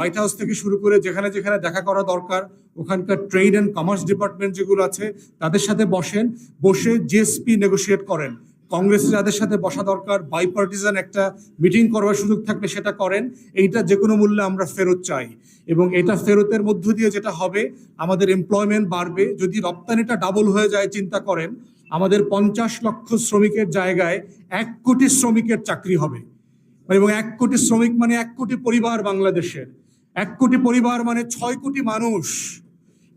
White house থেকে শুরু করে যেখানে যেখানে দেখা করা দরকার, ওখানকার ট্রেড অ্যান্ড কমার্স ডিপার্টমেন্ট যেগুলো আছে, তাদের সাথে বসেন, বসে জিএসপি নেগোশিয়েট করেন। কংগ্রেসে যাদের সাথে বসা দরকার বাইপার্টিজান একটা মিটিং করবার সুযোগ থাকলে সেটা করেন। এইটা যে কোনো মূল্যে আমরা ফেরত চাই। এবং এটা ফেরতের মধ্য দিয়ে যেটা হবে, আমাদের এমপ্লয়মেন্ট বাড়বে। যদি রপ্তানিটা ডাবল হয়ে যায়, চিন্তা করেন, আমাদের পঞ্চাশ লক্ষ শ্রমিকের জায়গায় এক কোটি শ্রমিকের চাকরি হবে। এবং এক কোটি শ্রমিক মানে এক কোটি পরিবার বাংলাদেশের। এক কোটি পরিবার মানে ছয় কোটি মানুষ।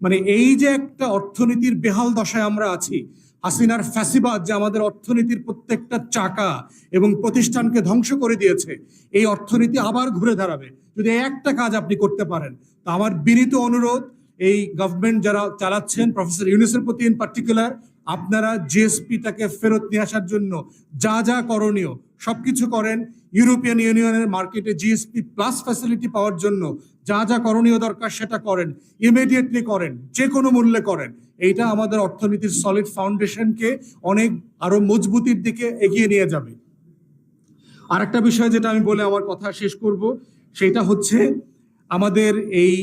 মানে এই যে একটা অর্থনীতির বেহাল দশায় আমরা আছি, হাসিনার ফ্যাসিবাদ যে আমাদের অর্থনীতির প্রত্যেকটা চাকা এবং প্রতিষ্ঠানকে ধ্বংস করে দিয়েছে, এই অর্থনীতি আবার ঘুরে দাঁড়াবে। যদি একটা কাজ আপনি করতে পারেন, তো আমার বিনীত অনুরোধ, এই গভর্নমেন্ট যারা চালাচ্ছেন প্রফেসর ইউনিসের প্রতি ইন পার্টিকুলার আপনারা জিএসপিটাকে ফেরত নিয়ে আসার জন্য যা যা করণীয় সবকিছু করেন। ইউরোপিয়ান ইউনিয়নের মার্কেটে জিএসপি প্লাস ফ্যাসিলিটি পাওয়ার জন্য যা যা করণীয় দরকার সেটা করেন ইমিডিয়েটলি করেন যে কোনো মূল্যে করেন। এইটা আমাদের অর্থনীতির সলিড ফাউন্ডেশনকে অনেক আরও মজবুতির দিকে এগিয়ে নিয়ে যাবে। আরেকটা বিষয় যেটা আমি বলে আমার কথা শেষ করব, সেটা হচ্ছে আমাদের এই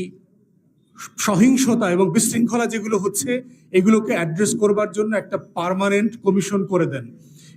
সহিংসতা এবং বিশৃঙ্খলা যেগুলো হচ্ছে, এগুলোকে অ্যাড্রেস করবার জন্য একটা পার্মানেন্ট কমিশন করে দেন।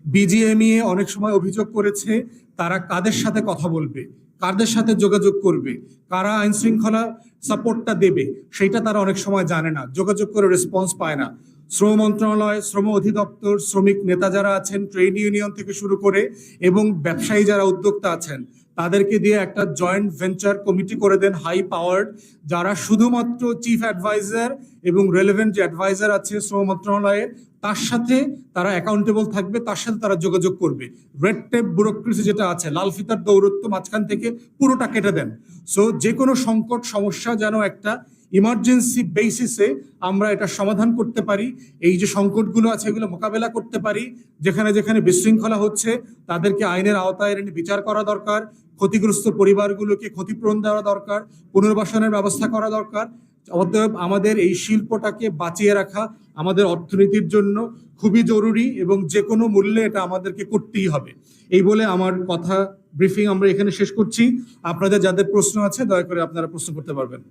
বিজিএমইএ অনেক সময় অভিযোগ করেছে তারা কাদের সাথে কথা বলবে, কাদের সাথে যোগাযোগ করবে, কারা আইন শৃঙ্খলা সাপোর্টটা দেবে সেটা তারা অনেক সময় জানে না, যোগাযোগ করে রেসপন্স পায় না। শ্রম মন্ত্রণালয়, শ্রম অধিদপ্তর, শ্রমিক নেতা যারা আছেন ট্রেড ইউনিয়ন থেকে শুরু করে, এবং ব্যবসায়ী যারা উদ্যোক্তা আছেন তাদেরকে দিয়ে একটা জয়েন্ট ভেঞ্চার কমিটি করে দেন হাই পাওয়ার্ড যারা শুধুমাত্র চিফ অ্যাডভাইজার এবং রেলেভেন্ট যে অ্যাডভাইজার আছে শ্রম মন্ত্রণালয়ের তার সাথে তারা অ্যাকাউন্টেবল থাকবে, তার সাথে তারা যোগাযোগ করবে। রেড টেপ ব্যুরোক্রেসি যেটা আছে, লাল ফিতার দৌরত্ব মাঝখান থেকে পুরোটা কেটে দেন। সো যে কোনো সংকট, সমস্যা যেন একটা ইমার্জেন্সি বেসিসে আমরা এটা সমাধান করতে পারি। এই যে সংকটগুলো আছে, এগুলো মোকাবেলা করতে পারি। যেখানে যেখানে বিশৃঙ্খলা হচ্ছে, তাদেরকে আইনের আওতায় এনে বিচার করা দরকার। ক্ষতিগ্রস্ত পরিবারগুলোকে ক্ষতিপূরণ দেওয়া দরকার। পুনর্বাসনের ব্যবস্থা করা দরকার। অতএব আমাদের এই শিল্পটাকে বাঁচিয়ে রাখা আমাদের অর্থনীতির জন্য খুবই জরুরি এবং যে কোনো মূল্যে এটা আমাদেরকে করতেই হবে। এই বলে আমার কথা ব্রিফিং আমরা এখানে শেষ করছি। আপনাদের যাদের প্রশ্ন আছে, দয়া করে আপনারা প্রশ্ন করতে পারবেন।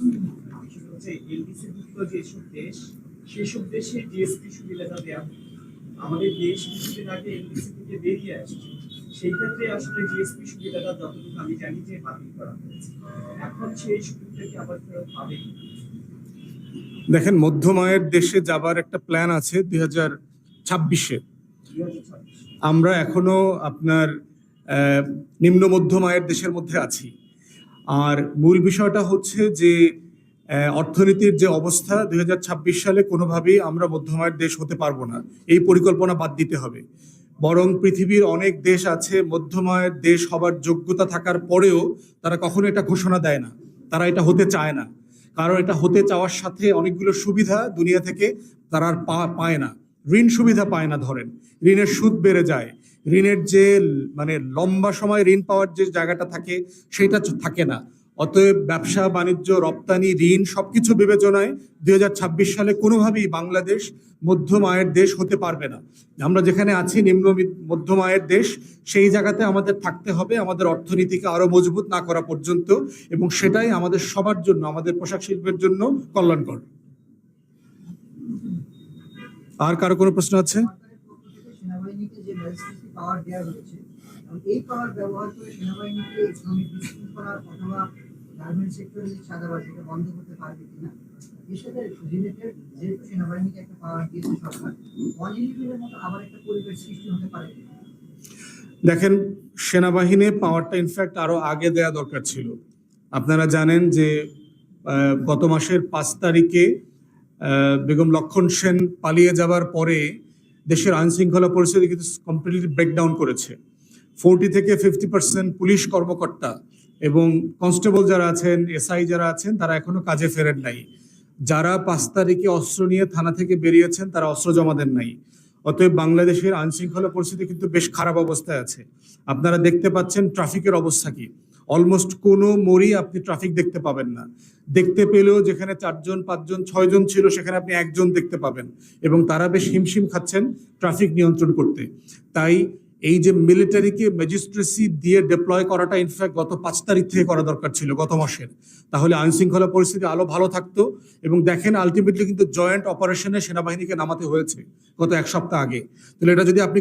হচ্ছে এলডিসি যুক্ত যেসব দেশ সেসব দেশে জিএসপি সুবিধাটা দেওয়া আমাদের দেশ কিছুদিন আগে এলডিসি থেকে বেরিয়ে আসছে। সেই ক্ষেত্রে আসলে জিএসপি সুবিধাটা যতটুকু আমি জানি যে বাতিল করা হয়েছে। এখন সেই আবার ফেরত পাবে? দেখেন মধ্যমায়ের দেশে যাবার একটা প্ল্যান আছে দুই হাজার ছাব্বিশে। আমরা এখনও আপনার আহ, নিম্ন মধ্যম আয়ের দেশের মধ্যে আছি। আর মূল বিষয়টা হচ্ছে যে অর্থনীতির যে অবস্থা দুই হাজার ছাব্বিশ সালে কোনোভাবেই আমরা মধ্যম আয়ের দেশ হতে পারব না। এই পরিকল্পনা বাদ দিতে হবে। বরং পৃথিবীর অনেক দেশ আছে মধ্যম আয়ের দেশ হবার যোগ্যতা থাকার পরেও তারা কখনো এটা ঘোষণা দেয় না। তারা এটা হতে চায় না। কারণ এটা হতে চাওয়ার সাথে অনেকগুলো সুবিধা দুনিয়া থেকে তারা আর পায় না। ঋণ সুবিধা পায় না ধরেন। ঋণের সুদ বেড়ে যায়। ঋণের যে মানে লম্বা সময় ঋণ পাওয়ার যে জায়গাটা থাকে, সেটা থাকে না। অতএব ব্যবসা, বাণিজ্য, রপ্তানি, ঋণ সবকিছু বিবেচনায় দুই হাজার ছাব্বিশ সালে কোনোভাবেই বাংলাদেশ মধ্যম আয়ের দেশ হতে পারবে না। আমরা যেখানে আছি, নিম্ন মধ্যম আয়ের দেশ, সেই জায়গাতে আমাদের থাকতে হবে, আমাদের অর্থনীতিকে আরও মজবুত না করা পর্যন্ত, এবং সেটাই আমাদের সবার জন্য, আমাদের পোশাক শিল্পের জন্য কল্যাণকর। আর কারও কোনো প্রশ্ন আছে? দেখেন সেনাবাহিনী পাওয়ারটা ইনফ্যাক্ট আরও আগে দেয়া দরকার ছিল। আপনারা জানেন যে গত মাসের পাঁচ তারিখে বেগম লক্ষণ সেন পালিয়ে যাবার পরে দেশের আইন শৃঙ্খলা পরিস্থিতি কিন্তু কমপ্লিটলি ব্রেকডাউন করেছে। ফোরটি থেকে ফিফটি পার্সেন্ট পুলিশ কর্মকর্তা এবং কনস্টেবল যারা আছেন এসআই যারা আছেন, তারা এখনও কাজে ফেরেন নাই। যারা পাঁচ তারিখে অস্ত্র নিয়ে থানা থেকে বেরিয়েছেন, তারা অস্ত্র জমা দেন নাই। অতএব বাংলাদেশের আইন শৃঙ্খলা পরিস্থিতি কিন্তু বেশ খারাপ অবস্থায় আছে। আপনারা দেখতে পাচ্ছেন ট্রাফিকের অবস্থা কি। অলমোস্ট কোনো মোড়ই আপনি ট্রাফিক দেখতে পাবেন না। দেখতে পেলেও যেখানে চারজন, পাঁচজন, ছয়জন ছিল, সেখানে আপনি একজন দেখতে পাবেন। এবং তারা বেশ হিমশিম খাচ্ছেন ট্রাফিক নিয়ন্ত্রণ করতে। তাই এই যে মিলিটারিকে ম্যাজিস্ট্রেসি দিয়ে ডিপ্লয় করাটা ইনফ্যাক্ট গত পাঁচ তারিখ থেকে করা দরকার ছিল, গত মাসের। তাহলে আইন শৃঙ্খলা পরিস্থিতি আরও ভালো থাকতো এবং দেখেন আলটিমেটলি কিন্তু জয়েন্ট অপারেশনে সেনাবাহিনীকে নামাতে হয়েছে গত এক সপ্তাহ আগে। তাহলে এটা যদি আপনি